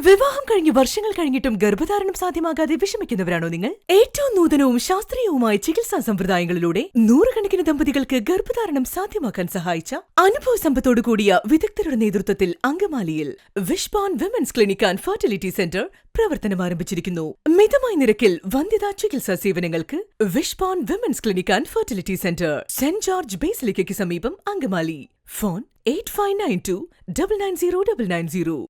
വിവാഹം കഴിഞ്ഞ് വർഷങ്ങൾ കഴിഞ്ഞിട്ടും ഗർഭധാരണം സാധ്യമാകാതെ വിഷമിക്കുന്നവരാണോ നിങ്ങൾ? ഏറ്റവും നൂതനവും ശാസ്ത്രീയവുമായ ചികിത്സാ സമ്പ്രദായങ്ങളിലൂടെ നൂറുകണക്കിന് ദമ്പതികൾക്ക് ഗർഭധാരണം സാധ്യമാക്കാൻ സഹായിച്ച അനുഭവ സമ്പത്തോടു കൂടിയ വിദഗ്ധരുടെ നേതൃത്വത്തിൽ അങ്കമാലിയിൽ Vishpan women's clinic and fertility centre പ്രവർത്തനം ആരംഭിച്ചിരിക്കുന്നു. മിതമായ നിരക്കിൽ വന്ധ്യതാ ചികിത്സാ സേവനങ്ങൾക്ക് Vishpan women's clinic and fertility centre saint George ബേസിലിക്കയ്ക്ക് സമീപം Angamaly. Phone eight five nine two double nine zero double nine zero.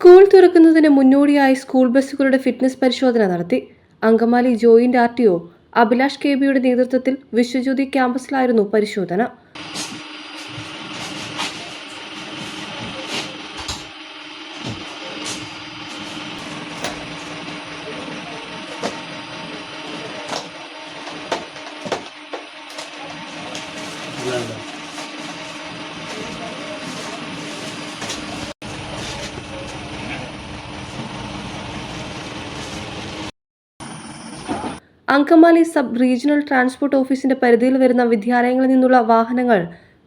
School തുറക്കുന്നതിന് മുന്നോടിയായി സ്കൂൾ ബസ്സുകളുടെ ഫിറ്റ്നസ് പരിശോധന നടത്തി. Angamaly joint R T O Abhilash K ബിയുടെ നേതൃത്വത്തിൽ വിശ്വജ്യോതി ക്യാമ്പസിലായിരുന്നു പരിശോധന. അങ്കമാലി സബ് റീജിയണൽ ട്രാൻസ്പോർട്ട് ഓഫീസിന്റെ പരിധിയിൽ വരുന്ന വിദ്യാലയങ്ങളിൽ നിന്നുള്ള വാഹനങ്ങൾ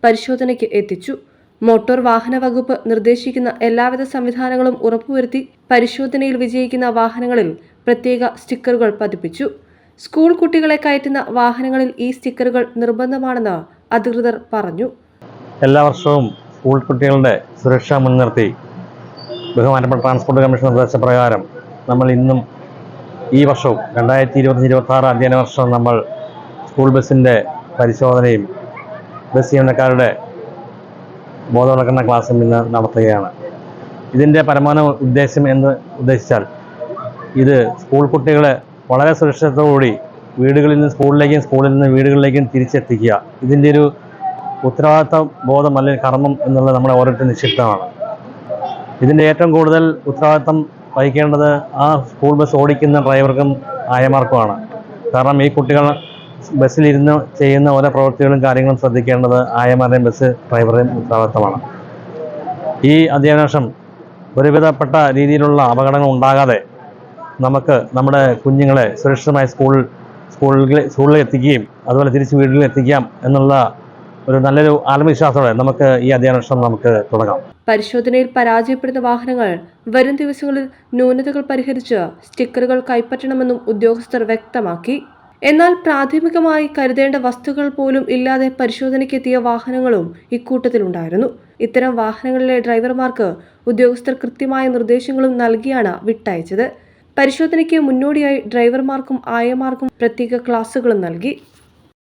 പരിശോധനയ്ക്ക് എത്തിച്ചു. മോട്ടോർ വാഹന വകുപ്പ് നിർദ്ദേശിക്കുന്ന എല്ലാവിധ സംവിധാനങ്ങളും ഉറപ്പുവരുത്തി പരിശോധനയിൽ വിജയിക്കുന്ന വാഹനങ്ങളിൽ പ്രത്യേക സ്റ്റിക്കറുകൾ പതിപ്പിച്ചു. സ്കൂൾ കുട്ടികളെ കയറ്റുന്ന വാഹനങ്ങളിൽ ഈ സ്റ്റിക്കറുകൾ നിർബന്ധമാണെന്ന് അധികൃതർ പറഞ്ഞു. എല്ലാ വർഷവും സ്കൂൾ കുട്ടികളുടെ സുരക്ഷ മുൻനിർത്തി ബഹുമാനപ്പെട്ട ട്രാൻസ്പോർട്ട് കമ്മീഷൻ നിർദ്ദേശപ്രകാരം നമ്മൾ ഇന്നും ഈ വർഷവും രണ്ടായിരത്തി ഇരുപത്തി ഇരുപത്തി ആറ് അധ്യയന വർഷം നമ്മൾ സ്കൂൾ ബസ്സിന്റെ പരിശോധനയും ബസ് ജീവനക്കാരുടെ ബോധവൽക്കരണ ക്ലാസ്സും ഇന്ന് നടത്തുകയാണ്. ഇതിന്റെ പരമാവധി ഉദ്ദേശം എന്ന് ഉദ്ദേശിച്ചാൽ ഇത് സ്കൂൾ കുട്ടികളെ വളരെ സുരക്ഷിതത്തോടുകൂടി വീടുകളിൽ നിന്ന് സ്കൂളിലേക്കും സ്കൂളിൽ നിന്ന് വീടുകളിലേക്കും തിരിച്ചെത്തിക്കുക. ഇതിന്റെ ഒരു ഉത്തരവാദിത്ത ബോധം അല്ലെങ്കിൽ കർമ്മം എന്നുള്ളത് നമ്മളെ ഓരോരുത്തർ നിക്ഷിപ്തമാണ്. ഇതിന്റെ ഏറ്റവും കൂടുതൽ ഉത്തരവാദിത്തം വഹിക്കേണ്ടത് ആ സ്കൂൾ ബസ് ഓടിക്കുന്ന ഡ്രൈവർക്കും ആയമാർക്കുമാണ്. കാരണം ഈ കുട്ടികൾ ബസ്സിലിരുന്ന് ചെയ്യുന്ന ഓരോ പ്രവൃത്തികളും കാര്യങ്ങളും ശ്രദ്ധിക്കേണ്ടത് ആയമാരുടെയും ബസ് ഡ്രൈവറുടെയും ഉത്തരവാദിത്തമാണ്. ഈ അധ്യാപനം ഒരുവിധപ്പെട്ട രീതിയിലുള്ള അപകടങ്ങൾ ഉണ്ടാകാതെ നമുക്ക് നമ്മുടെ കുഞ്ഞുങ്ങളെ സുരക്ഷിതമായി സ്കൂൾ സ്കൂളിൽ സ്കൂളിൽ എത്തിക്കുകയും അതുപോലെ തിരിച്ച് വീട്ടിൽ എത്തിക്കാം എന്നുള്ള ഒരു നല്ലൊരു ആത്മവിശ്വാസത്തോടെ നമുക്ക് ഈ അധ്യയന വർഷം നമുക്ക് തുടങ്ങാം. പരിശോധനയിൽ പരാജയപ്പെടുന്ന വാഹനങ്ങൾ വരും ദിവസങ്ങളിൽ ന്യൂനതകൾ പരിഹരിച്ച് സ്റ്റിക്കറുകൾ കൈപ്പറ്റണമെന്നും ഉദ്യോഗസ്ഥർ വ്യക്തമാക്കി. എന്നാൽ പ്രാഥമികമായി കരുതേണ്ട വസ്തുക്കൾ പോലും ഇല്ലാതെ പരിശോധനയ്ക്കെത്തിയ വാഹനങ്ങളും ഇക്കൂട്ടത്തിലുണ്ടായിരുന്നു. ഇത്തരം വാഹനങ്ങളിലെ ഡ്രൈവർമാർക്ക് ഉദ്യോഗസ്ഥർ കൃത്യമായ നിർദ്ദേശങ്ങളും നൽകിയാണ് വിട്ടയച്ചത്. പരിശോധനയ്ക്ക് മുന്നോടിയായി ഡ്രൈവർമാർക്കും ആയമാർക്കും പ്രത്യേക ക്ലാസുകളും നൽകി.